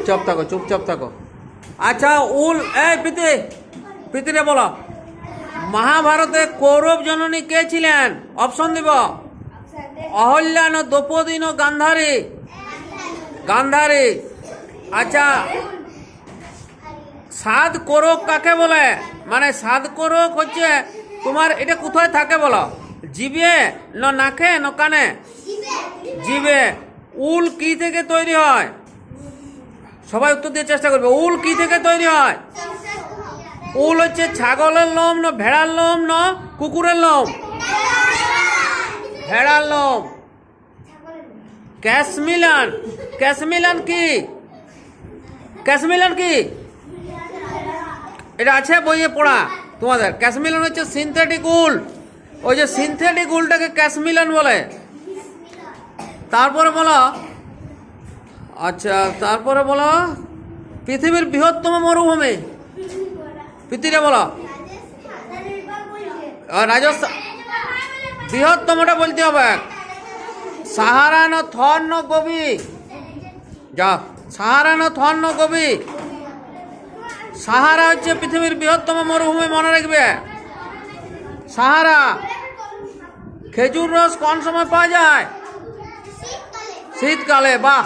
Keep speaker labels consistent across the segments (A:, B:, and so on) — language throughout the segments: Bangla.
A: চুপচাপ থাকো চুপচাপ থাকো। আচ্ছা উল, এই প্রীতি, প্রীতিরে বলো। মহাভারতে কৌরব জননী কে ছিলেন? অপশন দিব। অহল্যা না দ্রৌপদী না গান্ধারী। গান্ধারী। আচ্ছা সাদ কোরক কাকে বলে? মানে সাদ কোরক হচ্ছে তোমার এটা কোথায় থাকে বলো? জিবে না নাকে না কানে? জিবে উল কি থেকে তৈরি হয়? সবাই উত্তর দিয়ে চেষ্টা করবে। উল কি থেকে তৈরি হয়? উল হচ্ছে ছাগলের লোম না ভেড়ার লোম না কুকুরের লোম? ভেড়ার লোম। ক্যাশমিলান ক্যাশমিলান কি? ক্যাশমিলান কি? এটা আছে বইয়ে পড়া তোমাদের। ক্যাশমিলান হচ্ছে সিনথেটিক উল। ওই যে সিনথেটিক উলটাকে ক্যাশমিলান বলে। তারপরে বলো আচ্ছা তারপরে বলো, পৃথিবীর বৃহত্তম মরুভূমি। পৃথিবীরে বলো। রাজস্থান। বৃহত্তমটা বলতে হবে। সাহারা না থর না গবি। যা সাহারা না থর গবি। সাহারা হচ্ছে পৃথিবীর বৃহত্তম মরুভূমি, মনে রাখবে। সাহারা, খেজুর রস কোন সময় পাওয়া যায়? শীতকালে, বাহ।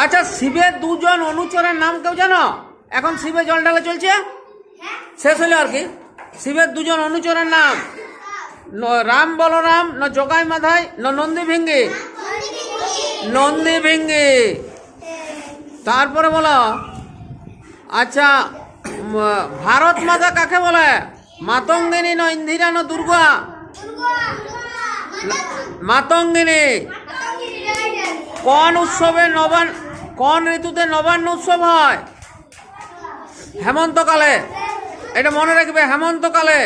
A: আচ্ছা শিবের দুজন অনুচরের নাম কেউ জানো? এখন শিবে জল ঢালা চলছে? শেষ হলো আর কি? শিবের দুজন অনুচরের নাম? রাম বলরাম ন জগাই মাধাই ন নন্দী ভিঙ্গি। নন্দী ভিঙ্গি। তারপরে বলো। আচ্ছা ভারত মাতা কাকে বলে? মাতঙ্গিনী ন ইন্দিরা ন দুর্গা। মাতঙ্গিনী। কোন উৎসবে নবান, কোন ঋতুতে নবান্ন উৎসব হয়? হেমন্তকালে। এটা মনে রাখবে, হেমন্তকালে।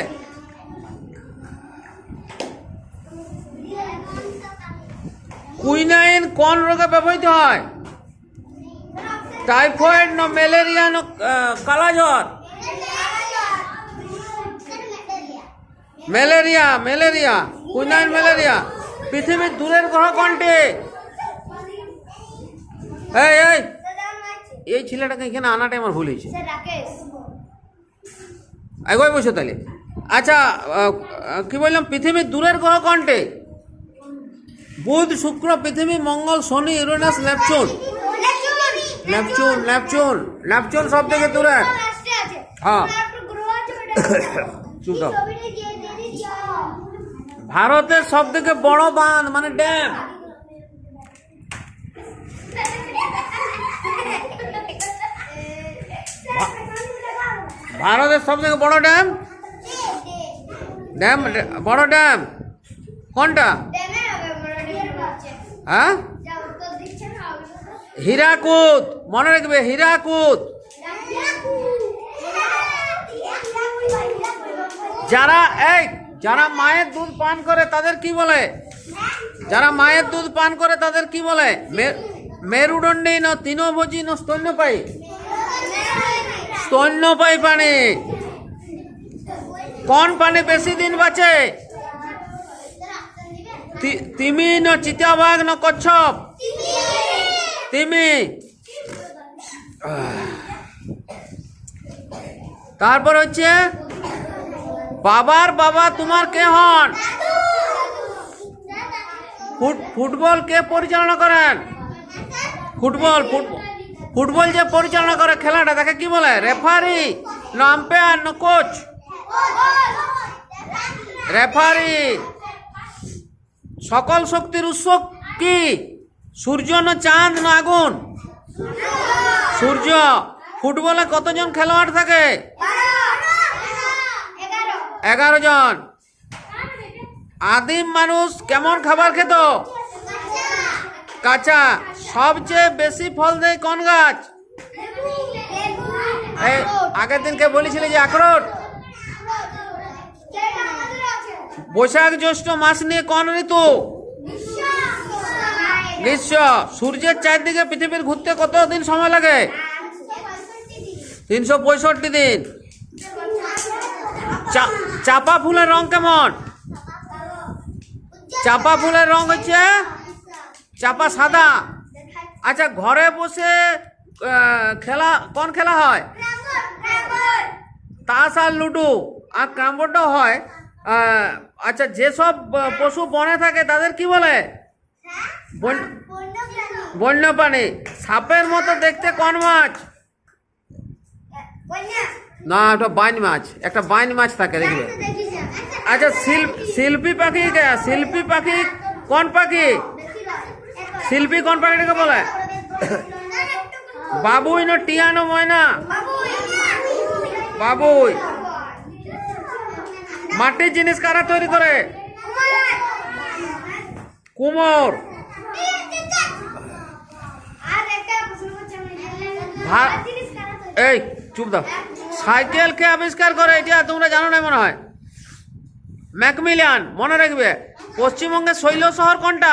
A: কুইনাইন কোন রোগে ব্যবহৃত হয়? টাইফয়েড না ম্যালেরিয়া না কালাজ্বর? Malaria malaria, quinine malaria. পৃথিবীর দূরের গ্রহ কোনটি? এই এই। এই ছেলেটাকে এখানে আনাটাই আমার ভুল হয়েছে। এগোয় বসে তাহলে। আচ্ছা কি বললাম? পৃথিবীর দূরের গ্রহ কোনটি? বুধ শুক্র পৃথিবী মঙ্গল শনি Uranus Neptune. Neptune Neptune. Neptune সব থেকে দূরে হ্যাঁ। ভারতের সব থেকে। বড় বাঁধ মানে ড্যাম। ভারতের সব থেকে বড় ড্যাম? ড্যাম, বড় ড্যাম। কোনটা? হ্যাঁ? হীরাকুদ। মনে রাখবে, হীরাকুদ। যারা, এই, যারা মায়ের দুধ পান করে, তাদের কি বলে? যারা মায়ের দুধ পান করে, তাদের কি বলে? মেরুদণ্ডী ন তৃণভোজী ন স্তন্যপায়ী। স্তন্যপায়ী পানি। কোন পানি বেশি দিন বাঁচে? তিমি ন চিতাবাঘ ন কচ্ছপ? তিমি। তারপর হচ্ছে, বাবার বাবা তোমার কে হন? ফুট- ফুটবল কে পরিচালনা করেন? ফুটবল ফুটবল ফুটবল যে পরিচালনা করে খেলাটা তাকে কি বলে? রেফারি না আম্পায়ার না কোচ রেফারি সকল শক্তির উৎস কি? সূর্য না চাঁদ না আগুন? সূর্য, ফুটবলে কতজন খেলোয়াড় থাকে? এগারো জন। আদিম মানুষ কেমন খাবার খেত? কাঁচা, সবচেয়ে বেশি ফল দেয় কোন গাছ? আগের দিনকে বলেছিলে যে আখরোট? বৈশাখ জ্যৈষ্ঠ মাস নিয়ে কোন ঋতু? গ্রীষ্ম। সূর্যের চারদিকে পৃথিবীর ঘুরতে কত দিন সময় লাগে? তিনশো পঁয়ষট্টি দিন। চাপা ফুলের রং কেমন? চাপা ফুলের রং হচ্ছে চাপা সাদা। আচ্ছা ঘরে বসে খেলা, কোন খেলা হয়? তাস আর লুডো। আর ক্যাম্বোর্ডও হয় আচ্ছা যেসব পশু বনে থাকে, তাদের কি বলে? বন- বন্যপ্রাণী। সাপের মতো দেখতে কোন মাছ? না একটা বাইন মাছ। একটা বাইন মাছ থাকে, দেখবে। আচ্ছা শিল্পী পাখি শিল্পী পাখি কোন পাখি? শিল্পী কোন পাখিটাকে বলে? বাবুই না টিয়ানো ময়না? বাবুই। মাটির জিনিস কারা তৈরি করে? কুমোর। এই, চুপ দাও। সাইকেল কে আবিষ্কার করে এটা তোমরা জানো না মনে হয়? ম্যাকমিলিয়ান, মনে রাখবে? পশ্চিমবঙ্গের শৈল শহর কোনটা?